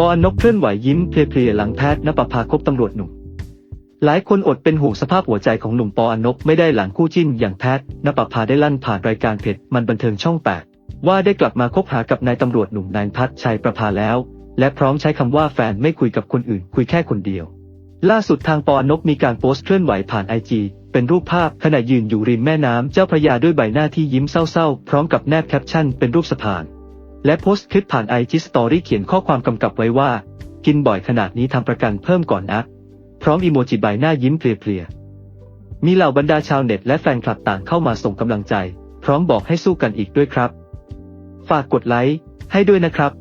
ปออนบเคลื่อนไหวยิ้มเพลียๆหลังแพทย์นปภาคบตำรวจหนุ่ม หลายคนอดเป็นห่วงสภาพหัวใจของหนุ่มปออนบไม่ได้หลังคู่จิ้นอย่างแพทย์นปภาได้ลั่นผ่านรายการเพจมันบันเทิงช่อง8ว่าได้กลับมาคบหากับนายตำรวจหนุ่มนายพัฒชัยประภาแล้ว และพร้อมใช้คำว่าแฟนไม่คุยกับคนอื่น คุยแค่คนเดียว ล่าสุดทางปออนบมีการโพสต์เคลื่อนไหวผ่านไอจีเป็นรูปภาพขณะยืนอยู่ริมแม่น้ำเจ้าพระยาด้วยใบหน้าที่ยิ้มเศร้าๆ พร้อมกับแนบแคปชั่นเป็นรูปสะพาน และโพสต์คลิปผ่านไอจีสตอรี่เขียนข้อความกำกับไว้ว่า กินบ่อยขนาดนี้ทำประกันเพิ่มก่อนนะ พร้อมอีโมจิใบหน้ายิ้มเพลียๆ มีเหล่าบรรดาชาวเน็ตและแฟนคลับต่างเข้ามาส่งกำลังใจ พร้อมบอกให้สู้กันอีกด้วยครับ ฝากกดไลค์ให้ด้วยนะครับ